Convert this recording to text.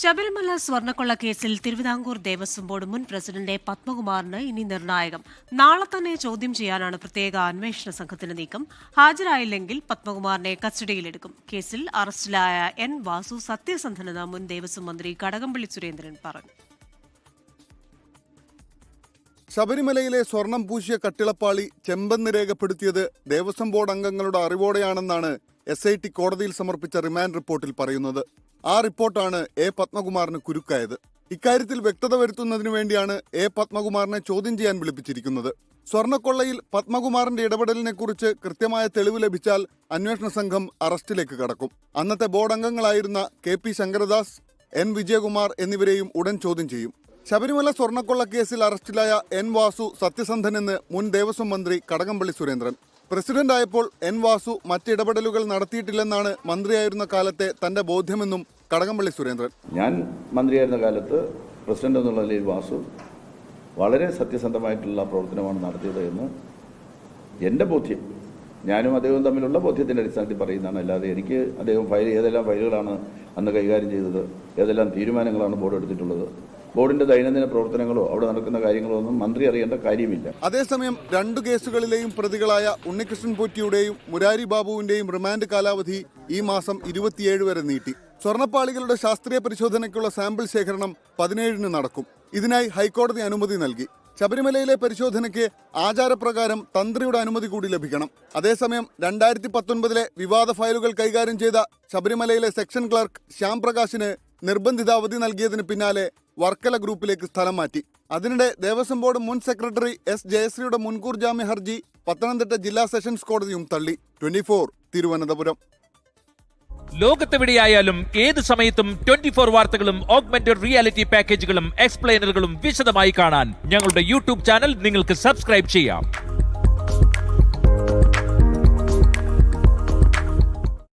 ശബരിമല സ്വർണക്കൊള്ള കേസിൽ തിരുവിതാംകൂർ ദേവസ്വം ബോർഡ് മുൻ പ്രസിഡന്റ്. പത്മകുമാറിന് ഇനി നിർണായകം. നാളെ തന്നെ ചോദ്യം ചെയ്യാനാണ് പ്രത്യേക അന്വേഷണ സംഘത്തിന് നീക്കം. ഹാജരായില്ലെങ്കിൽ പത്മകുമാറിനെ കസ്റ്റഡിയിലെടുക്കും. കേസിൽ അറസ്റ്റിലായ എൻ വാസു സത്യസന്ധനെന്ന് മുൻ ദേവസ്വം മന്ത്രി കടകംപള്ളി സുരേന്ദ്രൻ പറഞ്ഞു. ശബരിമലയിലെ സ്വർണം പൂശിയ കട്ടിളപ്പാളി ചെമ്പെന്ന് രേഖപ്പെടുത്തിയത് ദേവസ്വം ബോർഡ് അംഗങ്ങളുടെ അറിവോടെയാണെന്നാണ് എസ് ഐ ടി കോടതിയിൽ സമർപ്പിച്ച റിമാൻഡ് റിപ്പോർട്ടിൽ പറയുന്നത്. ആ റിപ്പോർട്ടാണ് എ പത്മകുമാറിന് കുരുക്കായത്. ഇക്കാര്യത്തിൽ വ്യക്തത വരുത്തുന്നതിനു വേണ്ടിയാണ് എ പത്മകുമാറിനെ ചോദ്യം ചെയ്യാൻ വിളിപ്പിച്ചിരിക്കുന്നത്. സ്വർണക്കൊള്ളയിൽ പത്മകുമാറിന്റെ ഇടപെടലിനെ കുറിച്ച് കൃത്യമായ തെളിവ് ലഭിച്ചാൽ അന്വേഷണ സംഘം അറസ്റ്റിലേക്ക് കടക്കും. അന്നത്തെ board അംഗങ്ങളായിരുന്ന K P Sankaradas N Vijayakumar എന്നിവരെയും ഉടൻ ചോദ്യം ചെയ്യും. ശബരിമല സ്വർണക്കൊള്ള കേസിൽ അറസ്റ്റിലായ എൻ വാസു സത്യസന്ധനെന്ന് മുൻ ദേവസ്വം മന്ത്രി കടകംപള്ളി സുരേന്ദ്രൻ. പ്രസിഡന്റായപ്പോൾ എൻ വാസു മറ്റിടപെടലുകൾ നടത്തിയിട്ടില്ലെന്നാണ് മന്ത്രിയായിരുന്ന കാലത്തെ തന്റെ ബോധ്യമെന്നും കടകംപള്ളി സുരേന്ദ്രൻ. ഞാൻ മന്ത്രിയായിരുന്ന കാലത്ത് പ്രസിഡന്റ് എന്നുള്ള നിലയിൽ വാസു വളരെ സത്യസന്ധമായിട്ടുള്ള പ്രവർത്തനമാണ് നടത്തിയത് എന്ന് എന്റെ ബോധ്യം. ഞാനും അദ്ദേഹവും തമ്മിലുള്ള ബോധ്യത്തിന്റെ അടിസ്ഥാനത്തിൽ പറയുന്നതാണ്. അല്ലാതെ എനിക്ക് അദ്ദേഹം ഫയൽ ഏതെല്ലാം ഫയലുകളാണ് അന്ന് കൈകാര്യം ചെയ്തത് ഏതെല്ലാം തീരുമാനങ്ങളാണ് ബോർഡ് എടുത്തിട്ടുള്ളത് ബോർഡിന്റെ ദൈനംദിന പ്രവർത്തനങ്ങളോ അവിടെ നടക്കുന്ന കാര്യങ്ങളോ ഒന്നും മന്ത്രി അറിയേണ്ട കാര്യമില്ല. അതേസമയം രണ്ടു കേസുകളിലെയും പ്രതികളായ ഉണ്ണികൃഷ്ണൻ പോറ്റിയുടെയും മുരാരി ബാബുവിന്റെയും റിമാൻഡ് കാലാവധി ഈ മാസം ഇരുപത്തിയേഴ് വരെ നീട്ടി. സ്വർണപ്പാളികളുടെ ശാസ്ത്രീയ പരിശോധനയ്ക്കുള്ള സാമ്പിൾ ശേഖരണം പതിനേഴിന് നടക്കും. ഇതിനായി ഹൈക്കോടതി അനുമതി നൽകി. ശബരിമലയിലെ പരിശോധനയ്ക്ക് ആചാരപ്രകാരം തന്ത്രിയുടെ അനുമതി കൂടി ലഭിക്കണം. അതേസമയം രണ്ടായിരത്തി പത്തൊൻപതിലെ വിവാദ ഫയലുകൾ കൈകാര്യം ചെയ്ത ശബരിമലയിലെ സെക്ഷൻ ക്ലർക്ക് ശ്യാം നിർബന്ധിത അവധി നൽകിയതിന് പിന്നാലെ വർക്കല ഗ്രൂപ്പിലേക്ക് സ്ഥലം മാറ്റി. അതിനിടെ ദേവസ്വം ബോർഡ് മുൻ സെക്രട്ടറി എസ് ജയശ്രീയുടെ മുൻകൂർ ജാമ്യ ഹർജി പത്തനംതിട്ട ജില്ലാ സെഷൻസ് കോടതിയും തള്ളി. Twenty four Thiruvananthapuram. ലോകത്തെവിടെയായാലും ഏത് സമയത്തും ട്വന്റി ഫോർ വാർത്തകളും ഓഗ്മെന്റഡ് റിയാലിറ്റി പാക്കേജുകളും എക്സ്പ്ലെയിനറുകളും വിശദമായി കാണാൻ ഞങ്ങളുടെ യൂട്യൂബ് ചാനൽ നിങ്ങൾക്ക് സബ്സ്ക്രൈബ് ചെയ്യാം.